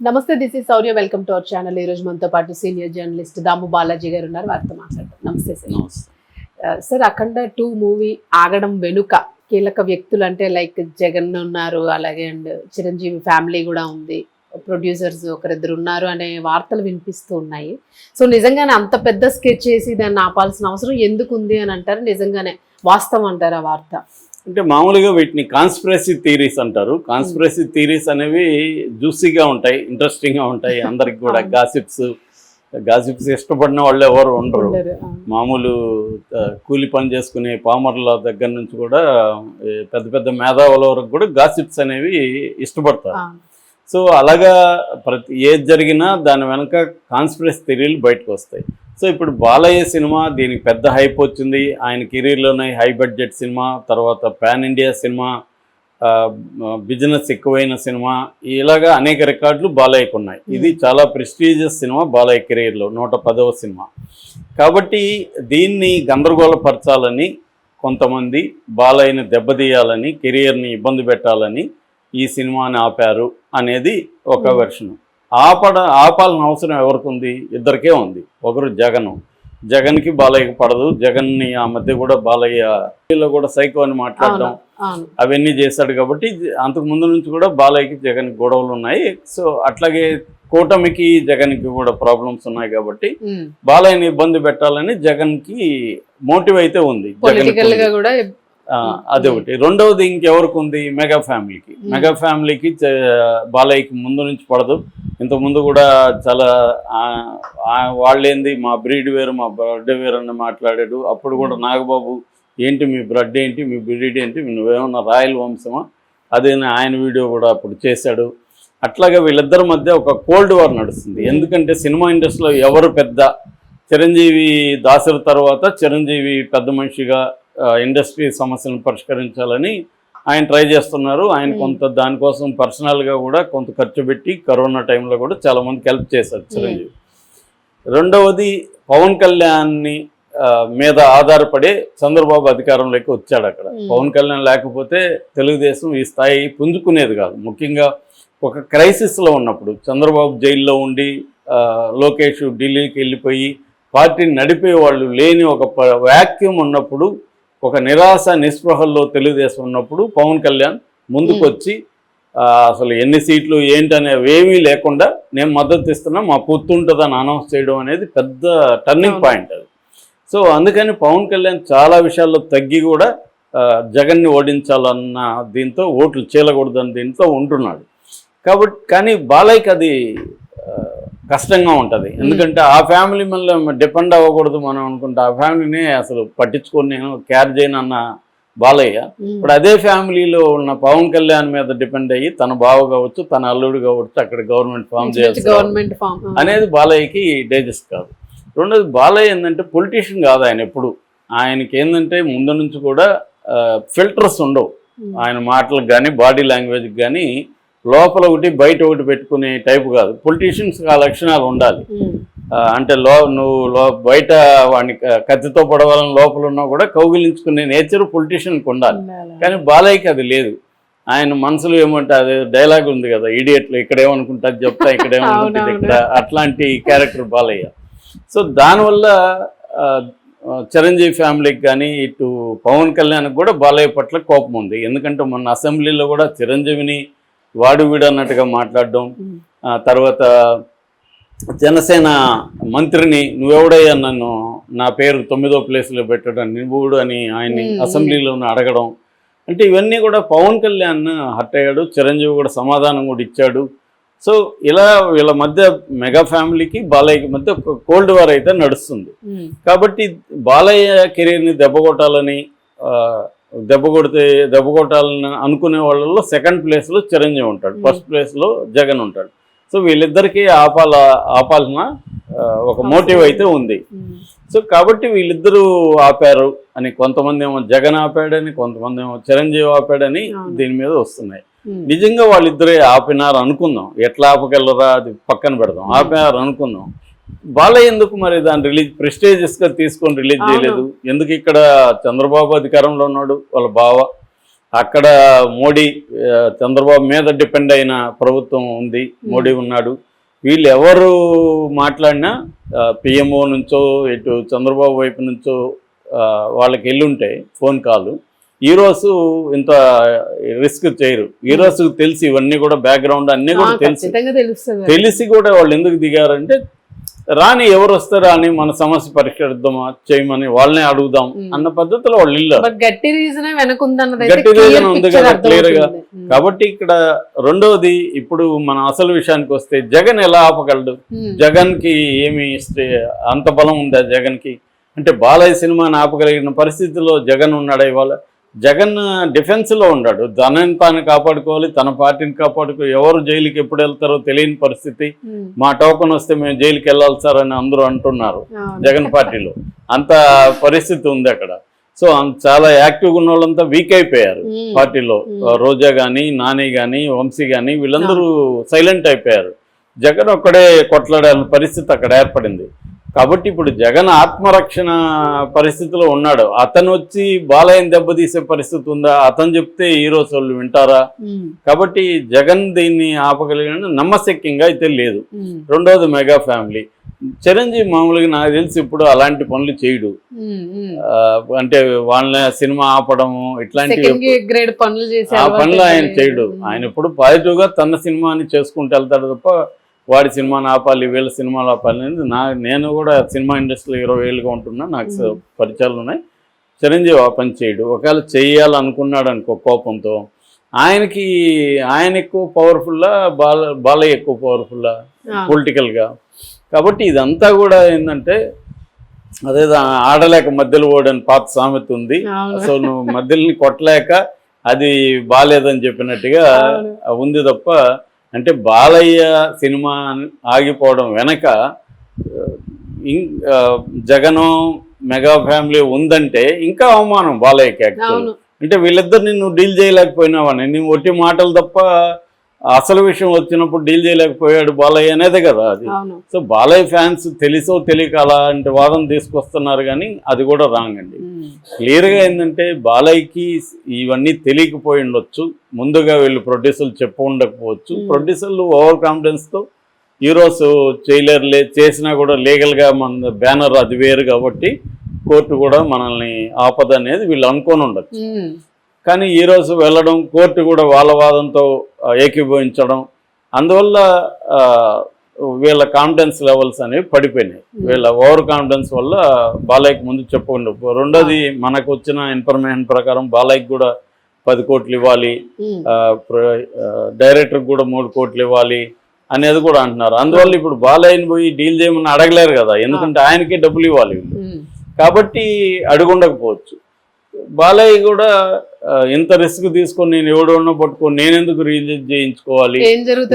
నమస్తే this is Sourya welcome to our channel ఈ రోజు మనతో పాటు సీనియర్ జర్నలిస్ట్ దాము బాలాజీ గారు ఉన్నారు. వారితో మాట్లాడతాం నమస్తే sir sir Akhanda two movie ఆగడం వెనుక కీలక వ్యక్తులు అంటే లైక్ జగన్ ఉన్నారు అలాగే అండ్ చిరంజీవి ఫ్యామిలీ కూడా ఉంది. ప్రొడ్యూసర్స్ ఒకరిద్దరు ఉన్నారు అనే వార్తలు వినిపిస్తూ ఉన్నాయి. సో నిజంగానే అంత పెద్ద స్కెచ్ చేసి దాన్ని ఆపాల్సిన అవసరం ఎందుకు ఉంది అని అంటారు? నిజంగానే వాస్తవం అంటారు ఆ వార్త? అంటే మామూలుగా వీటిని కాన్స్పిరసీ థీరీస్ అంటారు కాన్స్పిరసీ థీరీస్ అనేవి జ్యూసీగా ఉంటాయి ఇంట్రెస్టింగ్గా ఉంటాయి అందరికి కూడా. గాసిప్స్ గాసిప్స్ ఇష్టపడిన వాళ్ళు ఎవరు ఉండరు. మామూలు కూలి పని చేసుకునే పామర్ల దగ్గర నుంచి కూడా పెద్ద పెద్ద మేధావుల వరకు కూడా గాసిప్స్ అనేవి ఇష్టపడతారు. సో అలాగా ప్రతి ఏది జరిగినా దాని వెనక కాన్స్పిరసీ థిరీలు బయటకు వస్తాయి సో ఇప్పుడు బాలయ్య సినిమా దీనికి పెద్ద హైప్ వచ్చింది. ఆయన కెరీర్లోనే హై బడ్జెట్ సినిమా తర్వాత పాన్ ఇండియా సినిమా బిజినెస్ ఎక్కువైన సినిమా ఇలాగా అనేక రికార్డులు బాలయ్యకు ఉన్నాయి. ఇది చాలా ప్రెస్టీజియస్ సినిమా బాలయ్య కెరీర్లో నూట పదవ సినిమా. కాబట్టి దీన్ని గందరగోళపరచాలని కొంతమంది బాలయ్యని దెబ్బతీయాలని కెరియర్ని ఇబ్బంది పెట్టాలని ఈ సినిమాని ఆపారు అనేది ఒక Hmm. వెర్షన్. ఆపడ ఆపాలని అవసరం ఎవరికి ఉంది ఇద్దరికే ఉంది. ఒకరు జగన్. జగన్కి బాలయ్యకి పడదు. జగన్ని ఆ మధ్య కూడా బాలయ్య వీళ్ళు కూడా సైకో అని మాట్లాడడం అవును. అవును. అవన్నీ చేశాడు కాబట్టి అంతకు ముందు నుంచి కూడా బాలయ్యకి జగన్ గొడవలు ఉన్నాయి. సో అట్లాగే కూటమికి జగన్కి కూడా ప్రాబ్లమ్స్ ఉన్నాయి కాబట్టి. బాలయ్యని ఇబ్బంది పెట్టాలని జగన్కి మోటివ్ అయితే ఉంది. జగన్కి అదొకటి రెండవది ఇంకెవరికి ఉంది? మెగా ఫ్యామిలీకి. మెగా ఫ్యామిలీకి బాలయ్యకి ముందు నుంచి పడదు. ఇంత ముందు కూడా చాలా వాళ్ళేంది? మా బ్రీడ్ వేరు మా బ్లడ్ వేరు అని మాట్లాడాడు. అప్పుడు కూడా నాగబాబు ఏంటి మీ బ్లడ్ ఏంటి? మీ బ్రీడ్ ఏంటి? నువ్వేమన్నా రాయల్ వంశమా? అదే ఆయన వీడియో కూడా అప్పుడు చేశాడు. అట్లాగే వీళ్ళిద్దరి మధ్య ఒక కోల్డ్ వార్ నడుస్తుంది. ఎందుకంటే సినిమా ఇండస్ట్రీలో ఎవరు పెద్ద? చిరంజీవి దాసరి తర్వాత చిరంజీవి పెద్ద మనిషిగా ఇండస్ట్రీ సమస్యలను పరిష్కరించాలని ఆయన ట్రై చేస్తున్నారు. ఆయన. కొంత దానికోసం పర్సనల్గా కూడా కొంత ఖర్చు పెట్టి కరోనా టైంలో కూడా చాలా మందికి హెల్ప్ చేశారు చిరంజీవి. రెండవది పవన్ కళ్యాణ్ని మీద ఆధారపడి చంద్రబాబు అధికారంలోకి వచ్చాడు అక్కడ. పవన్ కళ్యాణ్ లేకపోతే తెలుగుదేశం ఈ స్థాయి పుంజుకునేది కాదు. ముఖ్యంగా ఒక క్రైసిస్లో ఉన్నప్పుడు చంద్రబాబు జైల్లో ఉండి లోకేష్ ఢిల్లీకి వెళ్ళిపోయి పార్టీని నడిపే వాళ్ళు లేని ఒక వ్యాక్యూమ్ ఉన్నప్పుడు ఒక నిరాశ నిస్పృహల్లో తెలుగుదేశం ఉన్నప్పుడు పవన్ కళ్యాణ్ ముందుకొచ్చి అసలు ఎన్ని సీట్లు ఏంటనేవి ఏమీ లేకుండా నేను మద్దతు ఇస్తున్నా మా పొత్తు ఉంటుందని అనౌన్స్ చేయడం అనేది పెద్ద టర్నింగ్. పాయింట్ అది సో అందుకని పవన్ కళ్యాణ్ చాలా విషయాల్లో తగ్గి కూడా జగన్ని ఓడించాలన్న దీంతో ఓట్లు చీలకూడదని దీంతో ఉంటున్నాడు కాబట్టి కానీ బాలయ్యకి అది కష్టంగా ఉంటుంది ఎందుకంటే ఆ ఫ్యామిలీ మీద డిపెండ్ అవ్వకూడదు మనం అనుకుంటే ఆ ఫ్యామిలీని అసలు పట్టించుకొని నేను కేర్ చేయను అన్న బాలయ్య. ఇప్పుడు అదే ఫ్యామిలీలో ఉన్న పవన్ కళ్యాణ్ మీద డిపెండ్ అయ్యి తన బావ కావచ్చు తన అల్లుడు కావచ్చు అక్కడ గవర్నమెంట్ ఫామ్ చేయాల్సి రావాలి. Government form. అనేది బాలయ్యకి డైజెస్ట్ కాదు రెండోది బాలయ్య ఏంటంటే పొలిటీషియన్ కాదు ఆయన ఎప్పుడు ఆయనకి ఏంటంటే ముందు నుంచి కూడా ఫిల్టర్స్ ఉండవు. ఆయన మాటలకు కానీ బాడీ లాంగ్వేజ్కి కానీ లోపల ఒకటి బయట ఒకటి పెట్టుకునే టైపు కాదు. పొలిటీషియన్స్ ఆ లక్షణాలు ఉండాలి. అంటే లో నువ్వు లో బయట వాడిని కత్తితో పడవాలని లోపల ఉన్నా కూడా కౌగిలించుకునే నేచర్ పొలిటీషియన్కి ఉండాలి. కానీ బాలయ్యకి అది లేదు. ఆయన మనసులో ఏమంటే అది డైలాగ్ ఉంది కదా ఇడియట్లో ఇక్కడ ఏమనుకుంటా అది చెప్తా ఇక్కడ ఏమనుకుంటుంది అవునవును. ఇక్కడ అట్లాంటి క్యారెక్టర్ బాలయ్య. సో దానివల్ల చిరంజీవి ఫ్యామిలీకి కానీ ఇటు పవన్ కళ్యాణ్కి కూడా బాలయ్య పట్ల కోపం ఉంది. ఎందుకంటే మొన్న అసెంబ్లీలో కూడా చిరంజీవిని వాడు వీడు అన్నట్టుగా మాట్లాడడం తర్వాత జనసేన మంత్రిని నువ్వెవడయ్యా నన్ను నా పేరు తొమ్మిదో ప్లేస్లో పెట్టడం నువ్వుడు అని ఆయన్ని మ్మ్. అసెంబ్లీలోనే అడగడం అంటే ఇవన్నీ కూడా పవన్ కళ్యాణ్ హర్ట్ అయ్యాడు చిరంజీవి కూడా సమాధానం కూడా ఇచ్చాడు సో ఇలా వీళ్ళ మధ్య మెగా ఫ్యామిలీకి బాలయ్యకి మధ్య కోల్డ్ వార్ అయితే నడుస్తుంది. కాబట్టి బాలయ్య కెరీర్ని దెబ్బ కొట్టాలని దెబ్బ కొడితే దెబ్బ కొట్టాలని అనుకునే వాళ్ళలో సెకండ్ ప్లేస్లో చిరంజీవి ఉంటాడు. Hmm. ఫస్ట్ ప్లేస్లో జగన్ ఉంటాడు. సో వీళ్ళిద్దరికీ ఆపాల ఆపాల్సిన ఒక మోటివ్ అయితే ఉంది. ఉమ్. సో కాబట్టి వీళ్ళిద్దరూ ఆపారు అని కొంతమంది ఏమో జగన్ ఆపాడని కొంతమంది ఏమో చిరంజీవి ఆపాడని. దీని మీద వస్తున్నాయి. ఉమ్. నిజంగా వాళ్ళిద్దరే ఆపినారు అనుకుందాం ఎట్లా ఆపగలరా అది పక్కన పెడదాం. ఆపారు అనుకుందాం బాలయ్య ఎందుకు మరి దాన్ని రిలీజ్ ప్రెస్టేజియస్గా తీసుకొని రిలీజ్. చేయలేదు? ఎందుకు ఇక్కడ చంద్రబాబు అధికారంలో ఉన్నాడు? వాళ్ళ బావ. అక్కడ మోడీ చంద్రబాబు మీద డిపెండ్ అయిన ప్రభుత్వం ఉంది. మోడీ ఉన్నాడు. వీళ్ళు ఎవరు మాట్లాడినా పిఎంఓ నుంచో ఇటు చంద్రబాబు వైపు నుంచో వాళ్ళకి వెళ్ళుంటే ఫోన్ కాల్ ఈరోజు ఇంత రిస్క్ చేయరు. ఈరోజు తెలిసి ఇవన్నీ కూడా బ్యాక్గ్రౌండ్ అన్నీ కూడా తెలుసు. తెలిసి కూడా వాళ్ళు ఎందుకు దిగారంటే రాని ఎవరు వస్తారా అని మన సమస్య పరిష్కరిద్దామా చేయమని వాళ్ళనే అడుగుదాం. అన్న పద్ధతిలో వాళ్ళు బట్ గట్టి రీజన్ గట్టి ఉంది కదా, clear గా. కాబట్టి ఇక్కడ రెండవది ఇప్పుడు మన అసలు విషయానికి వస్తే జగన్ ఎలా ఆపగలడు? జగన్కి ఏమి అంత బలం ఉందా జగన్కి అంటే బాలయ్య సినిమాని ఆపగలిగిన పరిస్థితిలో జగన్ ఉన్నాడా ఇవాళ? జగన్ డిఫెన్స్లో ఉన్నాడు. తనని తాను కాపాడుకోవాలి తన పార్టీని కాపాడుకో ఎవరు జైలుకి ఎప్పుడు వెళ్తారో తెలియని పరిస్థితి. మా టోకన్ వస్తే మేము జైలుకి వెళ్ళాలి సార్ అని అందరూ అంటున్నారు జగన్ పార్టీలో. అంత పరిస్థితి ఉంది అక్కడ. సో చాలా యాక్టివ్గా ఉన్న వాళ్ళంతా వీక్ అయిపోయారు పార్టీలో. రోజా కానీ నాని కానీ వంశీ కానీ వీళ్ళందరూ సైలెంట్ అయిపోయారు. జగన్ ఒక్కడే కొట్లాడాలని పరిస్థితి అక్కడ ఏర్పడింది. కాబట్టి ఇప్పుడు జగన్ ఆత్మరక్షణ పరిస్థితిలో ఉన్నాడు. అతను వచ్చి బాలయ్యని దెబ్బతీసే పరిస్థితి ఉందా? అతను చెప్తే హీరోస్ వాళ్ళు వింటారా? కాబట్టి జగన్ దీన్ని ఆపగలిగిన నమ్మశక్యంగా అయితే లేదు. రెండోది మెగా ఫ్యామిలీ. చిరంజీవి మామూలుగా నాకు తెలిసి ఇప్పుడు అలాంటి పనులు చేయడు. అంటే వాళ్ళ సినిమా ఆపడము గ్రేడ్ పనులు ఆ పనులు ఆయన. చేయడు. ఆయన ఎప్పుడు పాజిటివ్గా తన సినిమాని చేసుకుంటూ వెళ్తాడు తప్ప వాడి సినిమాని ఆపాలి వీళ్ళ సినిమాలు ఆపాలి అనేది నా నేను కూడా సినిమా ఇండస్ట్రీలో ఇరవై ఏళ్ళుగా ఉంటున్నా నాకు. పరిచయాలు ఉన్నాయి చిరంజీవి ఆ పని చేయడు ఒకవేళ చేయాలనుకున్నాడు అనుకో కోపంతో ఆయనకి ఆయన ఎక్కువ పవర్ఫుల్లా బాల బాలయ్య ఎక్కువ పవర్ఫుల్లా ఆ, పొలిటికల్గా కాబట్టి ఇదంతా కూడా ఏంటంటే అదేదో ఆడలేక మధ్యలో ఓడని పాత సామెత ఉంది. సో నువ్వు మధ్యలని కొట్టలేక అది బాగాలేదని చెప్పినట్టుగా. ఉంది తప్ప అంటే బాలయ్య సినిమా ఆగిపోవడం వెనక జగను మెగా ఫ్యామిలీ ఉందంటే ఇంకా అవమానం బాలయ్యకి యాక్చువల్ అవును. అంటే వీళ్ళిద్దరిని నువ్వు డీల్ చేయలేకపోయినావని నువ్వు ఒట్టి మాటలు తప్ప అసలు విషయం వచ్చినప్పుడు డీల్ చేయలేకపోయాడు బాలయ్య అనేదే కదా అది సో బాలయ్య ఫ్యాన్స్ తెలుసో తెలియక అలాంటి వాదన తీసుకొస్తున్నారు కానీ అది కూడా రాంగ్ అండి. క్లియర్గా ఏంటంటే బాలయ్యకి ఇవన్నీ తెలియకపోయి ఉండొచ్చు ముందుగా వీళ్ళు ప్రొడ్యూసర్లు చెప్పు ఉండకపోవచ్చు. ప్రొడ్యూసర్లు ఓవర్ కాన్ఫిడెన్స్తో హీరోస్ చేయలేరులే చేసినా కూడా లీగల్గా మన బ్యానర్ అది వేరు కాబట్టి కోర్టు కూడా మనల్ని ఆపద అనేది వీళ్ళు అనుకొని ఉండొచ్చు. కానీ ఈ రోజు వెళ్ళడం కోర్టు కూడా వాళ్ళ వాదంతో ఏకీభవించడం అందువల్ల వీళ్ళ కాన్ఫిడెన్స్ లెవెల్స్ అనేవి పడిపోయినాయి. వీళ్ళ ఓవర్ కాన్ఫిడెన్స్ వల్ల బాలయ్యకి ముందు చెప్పకుండా రెండోది మనకు వచ్చిన ఇన్ఫర్మేషన్ ప్రకారం బాలయ్యకి కూడా పది కోట్లు ఇవ్వాలి డైరెక్టర్కి కూడా మూడు కోట్లు ఇవ్వాలి అనేది కూడా అంటున్నారు. అందువల్ల ఇప్పుడు బాలయ్యని పోయి డీల్ చేయమని అడగలేరు కదా ఎందుకంటే ఆయనకే డబ్బులు ఇవ్వాలి. కాబట్టి అడుగుండకపోవచ్చు. బాలయ్య కూడా ఇంత రిస్క్ తీసుకొని నేను ఎవడో పట్టుకొని నేను ఎందుకు రిలీజ్ చేయించుకోవాలి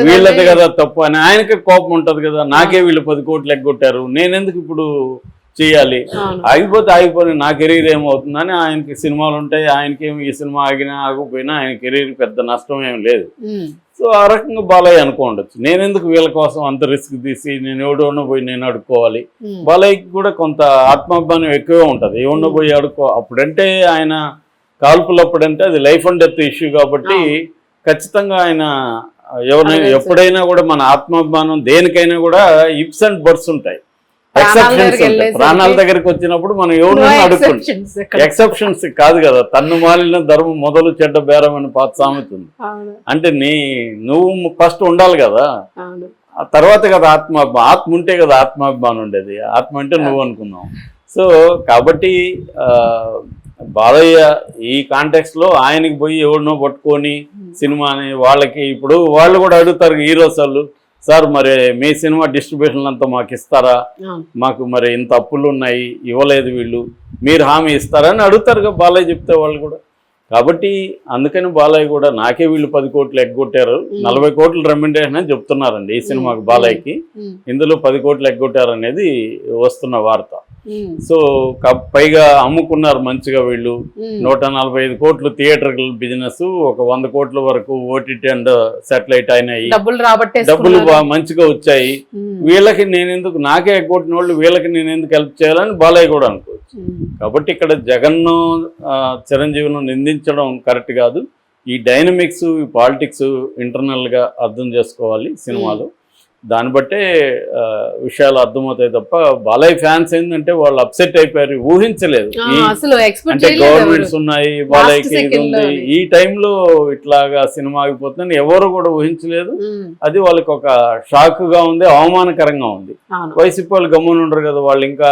వీళ్ళది కదా తప్పు అని ఆయనకే కోపం ఉంటది కదా నాకే వీళ్ళు పది కోట్లు ఎగ్గొట్టారు నేనెందుకు ఇప్పుడు చేయాలి. ఆగిపోతే ఆగిపోయి నా కెరీర్ ఏమవుతుందని ఆయనకి సినిమాలు ఉంటాయి ఆయనకేమి ఈ సినిమా ఆగినా ఆగిపోయినా ఆయన కెరీర్ పెద్ద నష్టం ఏం లేదు. సో ఆ రకంగా బాలయ్య అనుకోండొచ్చు నేను ఎందుకు వీళ్ళ కోసం అంత రిస్క్ తీసి నేను ఎవడో పోయి నేను అడుక్కోవాలి. బాలయ్యకి కూడా కొంత ఆత్మాభిమానం ఎక్కువే ఉంటుంది. ఎవరినో పోయి ఆడుకో అప్పుడంటే ఆయన కాల్పులు అప్పుడంటే అది లైఫ్ అండ్ డెత్ ఇష్యూ కాబట్టి ఖచ్చితంగా ఆయన సార్. ఎప్పుడైనా కూడా మన ఆత్మాభిమానం దేనికైనా కూడా ఇప్స్ అండ్ బర్డ్స్ ఉంటాయి. ఎక్సెప్షన్స్ ఉంటాయి. ప్రాణాల దగ్గరికి వచ్చినప్పుడు మనం ఎవరినైనా ఇక్కడ. ఎక్సెప్షన్స్ కాదు కదా. తన్ను మాలిన ధర్మం మొదలు చెడ్డ బేరం అని పాత సామెత ఉంది. అంటే నీ నువ్వు ఫస్ట్ ఉండాలి కదా. ఆ తర్వాత కదా ఆత్మ ఆత్మ ఉంటే కదా ఆత్మాభిమానం ఉండేది. ఆత్మ అంటే నువ్వు అనుకున్నావు. సో కాబట్టి బాలయ్య ఈ కాంటెక్స్లో ఆయనకి పోయి ఎవరినో పట్టుకొని సినిమాని వాళ్ళకి ఇప్పుడు వాళ్ళు కూడా అడుగుతారు హీరోస్ వాళ్ళు సార్ మరి మీ సినిమా డిస్ట్రిబ్యూషన్ అంతా మాకు ఇస్తారా మాకు మరి ఇంత అప్పులు ఉన్నాయి ఇవ్వలేదు వీళ్ళు మీరు హామీ ఇస్తారా అని అడుగుతారు కదా బాలయ్య చెప్తే వాళ్ళు కూడా కాబట్టి అందుకని బాలయ్య కూడా నాకే వీళ్ళు పది కోట్లు ఎగ్గొట్టారు Mm. నలభై కోట్లు రెమ్యుండేషన్ అని చెప్తున్నారండి ఈ సినిమాకి Mm. బాలయ్యకి. ఇందులో పది కోట్లు ఎగ్గొట్టారు అనేది వస్తున్న వార్త. సో పైగా అమ్ముకున్నారు మంచిగా వీళ్ళు. నూట నలభై ఐదు కోట్లు థియేటర్ బిజినెస్ ఒక వంద కోట్ల వరకు ఓటీటీ అండ్ సాటిలైట్ అయినాయి. డబ్బులు రాబట్టే డబ్బులు మంచిగా వచ్చాయి. వీళ్ళకి నేను ఎందుకు నాకే ఎగ్గొట్టిన వాళ్ళు వీళ్ళకి నేను ఎందుకు హెల్ప్ చేయాలని బాలయ్య కూడా అనుకోవచ్చు. కాబట్టి ఇక్కడ జగన్ను ఆ, చిరంజీవిను నిందించడం కరెక్ట్ కాదు. ఈ డైనమిక్స్ ఈ పాలిటిక్స్ ఇంటర్నల్గా అర్థం చేసుకోవాలి సినిమాలు. దాన్ని బట్టే విషయాలు అర్థమవుతాయి తప్ప బాలయ్య ఫ్యాన్స్ ఏంటంటే వాళ్ళు అప్సెట్ అయిపోయారు ఊహించలేదు. అంటే. గవర్నమెంట్స్ ఉన్నాయి బాలయ్యకి ఇది ఉంది. ఈ టైంలో ఇట్లాగా సినిమా ఆగిపోతుందని ఎవరు కూడా ఊహించలేదు. అది వాళ్ళకి ఒక షాక్గా ఉంది అవమానకరంగా ఉంది. వైసీపీ వాళ్ళు గమ్మున ఉండరు కదా వాళ్ళు ఇంకా